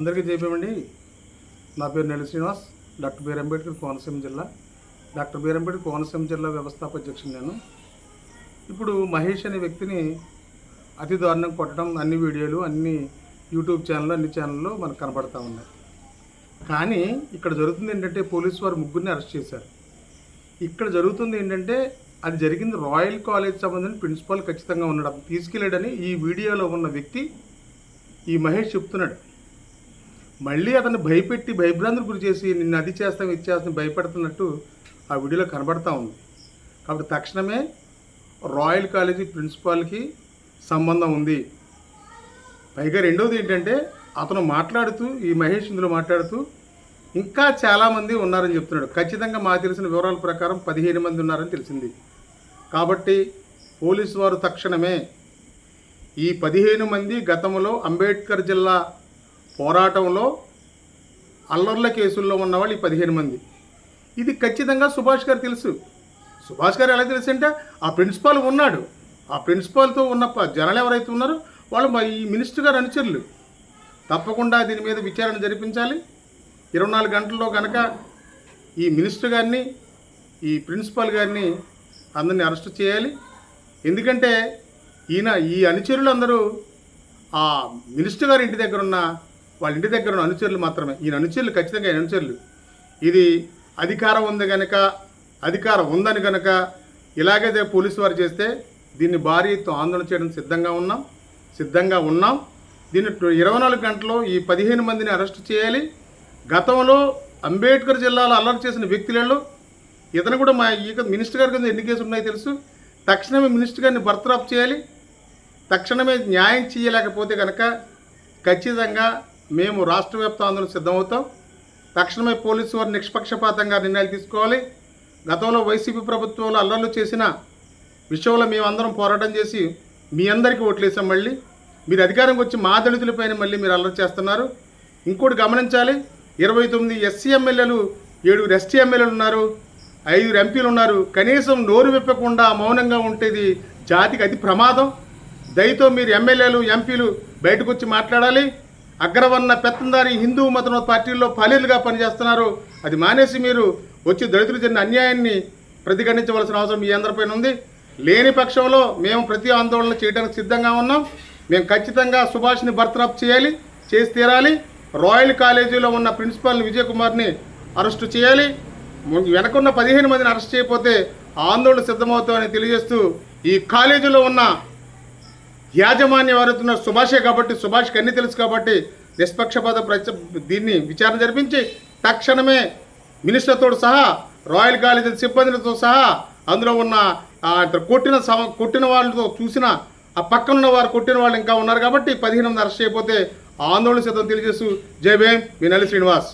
అందరికీ చెప్పామండి నా పేరు నెల శ్రీనివాస్ డాక్టర్ బీర్ అంబేద్కర్ కోనసీమ జిల్లా. డాక్టర్ బీర్ అంబేద్కర్ కోనసీమ జిల్లా వ్యవస్థాపక అధ్యక్షుడు నేను. ఇప్పుడు మహేష్ అనే వ్యక్తిని అతి దారుణంగా కొట్టడం అన్ని వీడియోలు అన్ని యూట్యూబ్ ఛానల్ అన్ని ఛానల్లో మనకు కనబడతా ఉన్నాయి. కానీ ఇక్కడ జరుగుతుంది ఏంటంటే పోలీసు వారు ముగ్గురిని అరెస్ట్ చేశారు. ఇక్కడ జరుగుతుంది ఏంటంటే అది జరిగింది రాయల్ కాలేజ్ సంబంధించిన ప్రిన్సిపాల్ ఖచ్చితంగా ఉన్నాడు. తీసుకెళ్ళాడని ఈ వీడియోలో ఉన్న వ్యక్తి ఈ మహేష్ చెప్తున్నాడు. మళ్ళీ అతన్ని భయపెట్టి భయభ్రాంతులు గురి చేసి నిన్ను అది చేస్తాం ఇది చేస్తాం భయపెడుతున్నట్టు ఆ వీడియోలో కనబడతా ఉంది. కాబట్టి తక్షణమే రాయల్ కాలేజీ ప్రిన్సిపాల్కి సంబంధం ఉంది. పైగా రెండవది ఏంటంటే అతను మాట్లాడుతూ ఈ మహేష్ ఇందులో మాట్లాడుతూ ఇంకా చాలామంది ఉన్నారని చెప్తున్నాడు. ఖచ్చితంగా మాకు తెలిసిన వివరాల ప్రకారం పదిహేను మంది ఉన్నారని తెలిసింది. కాబట్టి పోలీసు వారు తక్షణమే ఈ పదిహేను మంది గతంలో అంబేద్కర్ జిల్లా పోరాటంలో అల్లర్ల కేసుల్లో ఉన్నవాళ్ళు ఈ పదిహేను మంది. ఇది ఖచ్చితంగా సుభాష్ గారు తెలుసు. సుభాష్ గారు ఎలా తెలుసు అంటే ఆ ప్రిన్సిపాల్ ఉన్నాడు. ఆ ప్రిన్సిపాల్తో ఉన్న జనాలు ఎవరైతే ఉన్నారో వాళ్ళు మా ఈ మినిస్టర్ గారు అనుచరులు. తప్పకుండా దీని మీద విచారణ జరిపించాలి. ఇరవై నాలుగు గంటల్లో కనుక ఈ మినిస్టర్ గారిని ఈ ప్రిన్సిపాల్ గారిని అందరిని అరెస్ట్ చేయాలి. ఎందుకంటే ఈయన ఈ అనుచరులు అందరూ ఆ మినిస్టర్ గారి ఇంటి దగ్గర ఉన్న వాళ్ళ ఇంటి దగ్గర ఉన్న అనుచరులు మాత్రమే. ఈయన అనుచరులు ఖచ్చితంగా ఈయన అనుచరులు. ఇది అధికారం ఉంది కనుక అధికారం ఉందని కనుక ఇలాగే పోలీసు వారు చేస్తే దీన్ని భారీ ఆందోళన చేయడం సిద్ధంగా ఉన్నాం. సిద్ధంగా ఉన్నాం. దీన్ని ఇరవై నాలుగు గంటల్లో ఈ పదిహేను మందిని అరెస్ట్ చేయాలి. గతంలో అంబేద్కర్ జిల్లాలో అల్లరి చేసిన వ్యక్తులలో ఇతను కూడా మా ఈ మినిస్టర్ గారి కింద ఎన్ని కేసులు ఉన్నాయో తెలుసు. తక్షణమే మినిస్టర్ గారిని బర్త్రాప్ చేయాలి. తక్షణమే న్యాయం చేయలేకపోతే కనుక ఖచ్చితంగా మేము రాష్ట్ర వ్యాప్త ఆందోళన సిద్ధమవుతాం. తక్షణమే పోలీసు వారు నిష్పక్షపాతంగా నిర్ణయాలు తీసుకోవాలి. గతంలో వైసీపీ ప్రభుత్వంలో అల్లర్లు చేసిన విషయంలో మేమందరం పోరాటం చేసి మీ అందరికీ ఓట్లేసాం మళ్ళీ. మీరు అధికారంకి వచ్చి మా దళితులపైన మళ్ళీ మీరు అల్లరి చేస్తున్నారు. ఇంకోటి గమనించాలి ఇరవై తొమ్మిది ఎస్సీ ఎమ్మెల్యేలు ఏడుగురు ఎస్టీ ఎమ్మెల్యేలు ఉన్నారు ఐదుగురు ఎంపీలు ఉన్నారు. కనీసం నోరు విప్పకుండా మౌనంగా ఉంటేది జాతికి అతి ప్రమాదం. దయతో మీరు ఎమ్మెల్యేలు ఎంపీలు బయటకు వచ్చి మాట్లాడాలి. అగ్రవర్ణ పెత్తందారి హిందూ మతం పార్టీల్లో పాలీలుగా పనిచేస్తున్నారు. అది మానేసి మీరు వచ్చి దళితులు జరిగిన అన్యాయాన్ని ప్రతిఘటించవలసిన అవసరం మీ అందరిపైన ఉంది. లేని పక్షంలో మేము ప్రతి ఆందోళన చేయడానికి సిద్ధంగా ఉన్నాం. మేము ఖచ్చితంగా సుభాష్ని బర్తరఫ్ చేయాలి చేసి తీరాలి. రాయల్ కాలేజీలో ఉన్న ప్రిన్సిపాల్ని విజయ్ కుమార్ని అరెస్టు చేయాలి. వెనకున్న పదిహేను మందిని అరెస్ట్ చేయకపోతే ఆందోళన సిద్ధమవుతామని తెలియజేస్తూ ఈ కాలేజీలో ఉన్న యాజమాన్యం ఎవరైతున్న సుభాషే కాబట్టి సుభాష్కి అన్ని తెలుసు కాబట్టి నిష్పక్షపాత ప్రచ దీన్ని విచారణ జరిపించి తక్షణమే మినిస్టర్తో సహా రాయల్ కాలేజీ సిబ్బందులతో సహా అందులో ఉన్న కొట్టిన సమ కొట్టిన వాళ్ళతో చూసిన ఆ పక్కన ఉన్న వారు కొట్టిన వాళ్ళు ఇంకా ఉన్నారు కాబట్టి పదిహేను మంది అరెస్ట్ చేయకపోతే ఆందోళన సిద్ధం తెలియజేస్తూ జై భీమ్ వినాలి శ్రీనివాస్.